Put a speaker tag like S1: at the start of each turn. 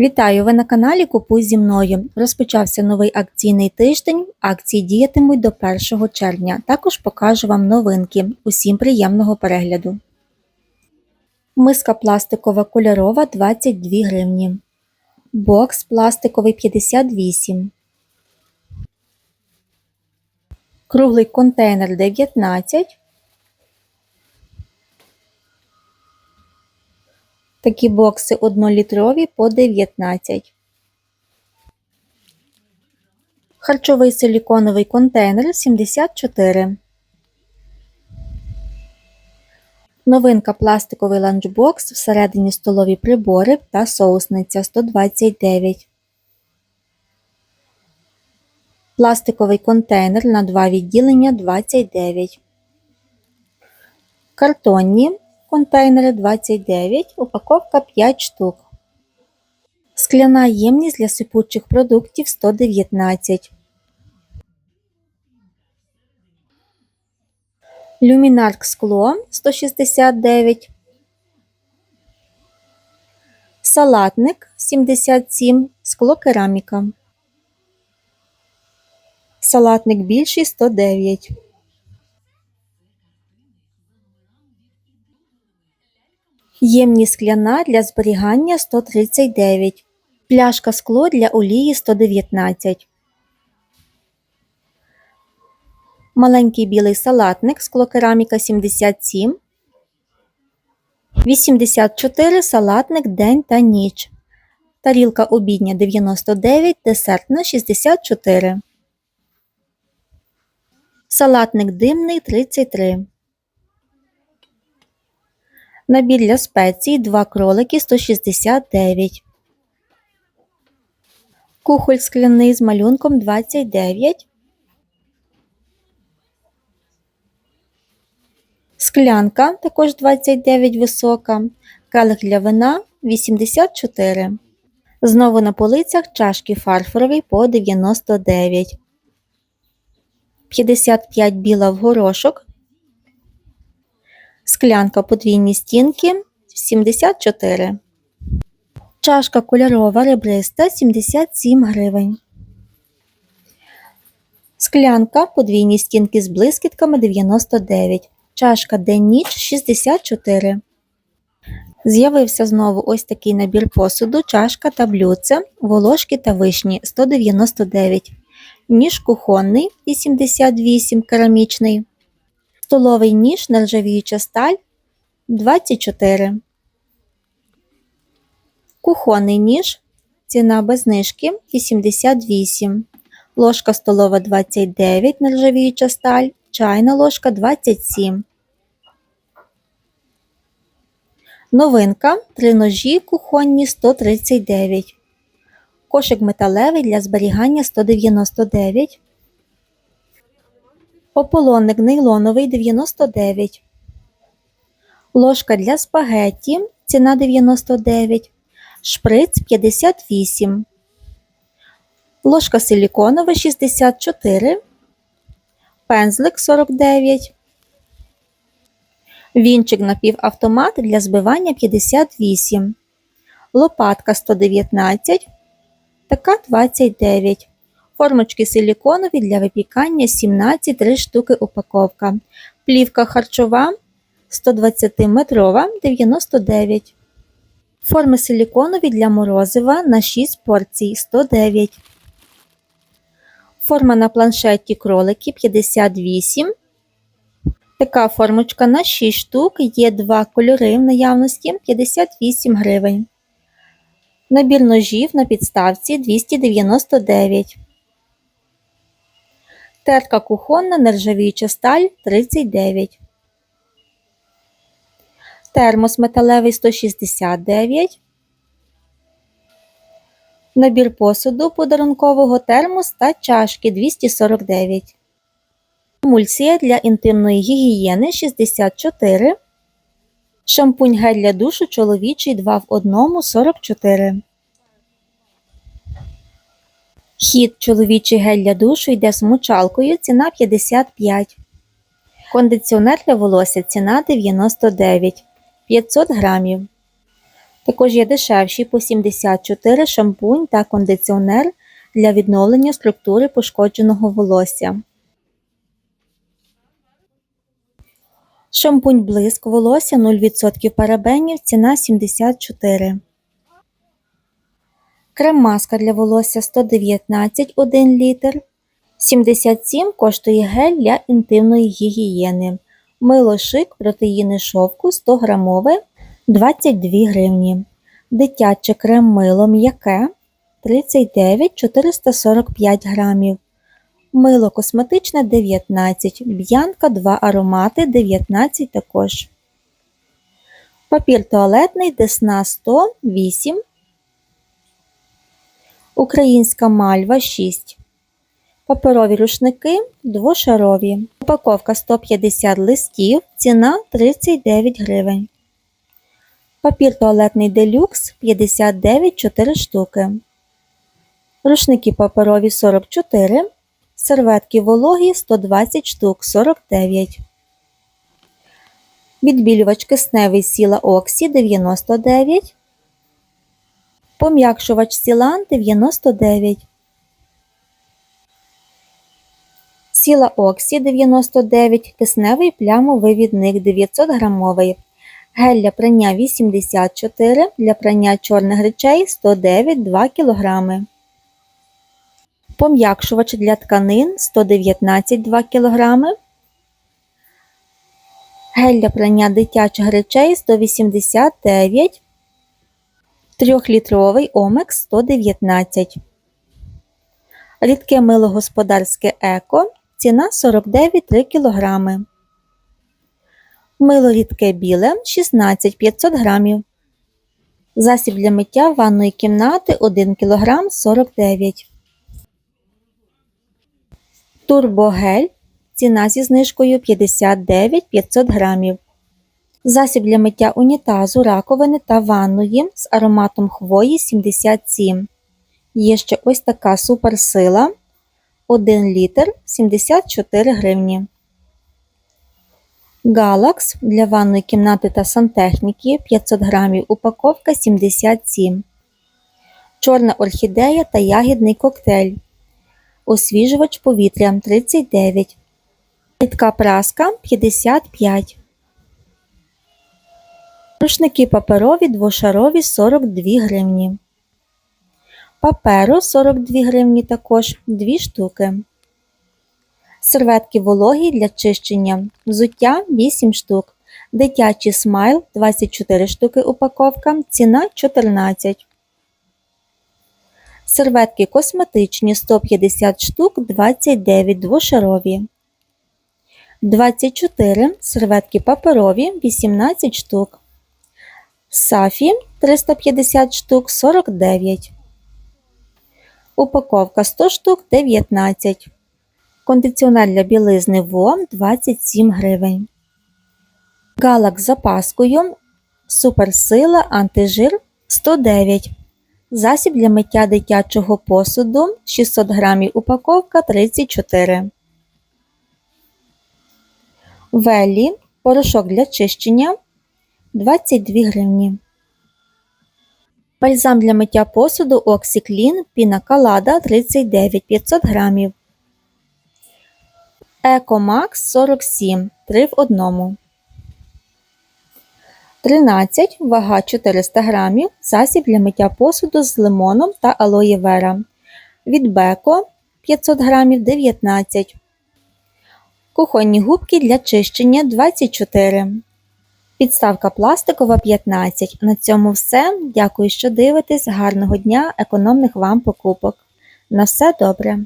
S1: Вітаю! Ви на каналі Купуй зі мною. Розпочався новий акційний тиждень. Акції діятимуть до 1 червня. Також покажу вам новинки. Усім приємного перегляду. Миска пластикова кольорова 22 гривні. Бокс пластиковий 58. Круглий контейнер 19. Такі бокси 1-літрові по 19. Харчовий силіконовий контейнер 74. Новинка пластиковий ланчбокс всередині столові прибори та соусниця 129. Пластиковий контейнер на два відділення 29. Картонні контейнери 29, упаковка 5 штук. Скляна ємність для сипучих продуктів 119. Люмінарк скло 169. Салатник 77. Скло кераміка. Салатник більший 109. Ємність скляна для зберігання 139. Пляшка скло для олії 119. Маленький білий салатник склокераміка 77. 84 салатник день та ніч. Тарілка обідня 99, десертна 64. Салатник димний 33. Набір для спецій 2 кролики 169. Кухоль скляний з малюнком 29. Склянка також 29 висока. Келих для вина 84. Знову на полицях чашки фарфорові по 99. 55 біла в горошок Склянка подвійні стінки 74. Чашка кольорова ребриста 77 гривень. Склянка подвійні стінки з блискітками 99. Чашка день ніч 64. З'явився знову ось такий набір посуду, чашка та блюдце, волошки та вишні 199. Ніж кухонний 88 керамічний. Столовий ніж нержавіюча сталь 24. Кухонний ніж. Ціна без знижки 88. Ложка столова 29 нержавіюча сталь. Чайна ложка 27. Новинка. Три ножі кухонні 139. Кошик металевий для зберігання 199. Ополонник нейлоновий 99. Ложка для спагетті. Ціна 99. Шприц 58. Ложка силіконова 64. Пензлик 49. Вінчик напівавтомат для збивання 58. Лопатка 119. Така 29. Формочки силіконові для випікання 17 3 штуки упаковка. Плівка харчова 120 метрова 99. Форми силіконові для морозива на 6 порцій 109. Форма на планшеті кролики 58. Така формочка на 6 штук. Є два кольори в наявності 58 гривень. Набір ножів на підставці 299. Терка кухонна нержавіюча сталь 39. Термос металевий 169. Набір посуду подарункового термос та чашки 249. Емульсія для інтимної гігієни 64. Шампунь гель для душу чоловічий 2 в 1 44. Хід чоловічий гель для душу йде з мочалкою, ціна 55. Кондиціонер для волосся ціна 99 500 грамів. Також є дешевші по 74 шампунь та кондиціонер для відновлення структури пошкодженого волосся. Шампунь блиск волосся 0% парабенів, ціна 74. Крем-маска для волосся 119 1 літр. 77 коштує гель для інтимної гігієни. Мило шик протеїни шовку 100 грамове 22 гривні. Дитяче крем мило м'яке 39 445 грамів. Мило косметичне 19, б'янка 2 аромати 19 також. Папір туалетний Десна 108. Українська мальва 6. Паперові рушники двошарові. Упаковка 150 листів, ціна 39 гривень. Папір туалетний делюкс 59 4 штуки. Рушники паперові 44. Серветки вологі 120 штук 49. Відбілювач кисневий сіла Оксі 99. Пом'якшувач Сілан 99. Сіла Оксі 99, кисневий плямовий відник 900 грамовий. Гель для прання 84, для прання чорних речей 109 2 кг. Пом'якшувач для тканин 119 2 кг. Гель для прання дитячих речей 189 3-літровий Омекс 119. Рідке мило господарське еко. Ціна 49 3 кг. Мило рідке біле 16 500 г. Засіб для миття ванної кімнати 1 кг 49 Турбогель. Ціна зі знижкою 59 500 г. Засіб для миття унітазу, раковини та ванної з ароматом хвої 77. Є ще ось така суперсила 1 літр 74 гривні. Галакс для ванної кімнати та сантехніки 500 грамів упаковка 77. Чорна орхідея та ягідний коктейль. Освіжувач повітря 39. Рідка праска 55. Рушники паперові двошарові 42 гривні. Паперу 42 гривні також 2 штуки. Серветки вологі для чищення. Взуття 8 штук. Дитячий смайл 24 штуки упаковка. Ціна 14. Серветки косметичні 150 штук 29 двошарові. 24 серветки паперові 18 штук. Сафі 350 штук 49. Упаковка 100 штук 19. Кондиціонер для білизни ВОМ 27 гривень. Галак з запаскою. Суперсила антижир 109. Засіб для миття дитячого посуду 600 грамів упаковка 34. Велі порошок для чищення 22 гривні. Бальзам для миття посуду Oxyclean Піна Калада 39 500 грамів. Екомакс 47 3 в 1. 13. Вага 400 грамів. Засіб для миття посуду з лимоном та алоє вера. Від Беко 500 грамів 19. Кухонні губки для чищення 24. Підставка пластикова 15. На цьому все. Дякую, що дивитесь. Гарного дня, економних вам покупок. На все добре!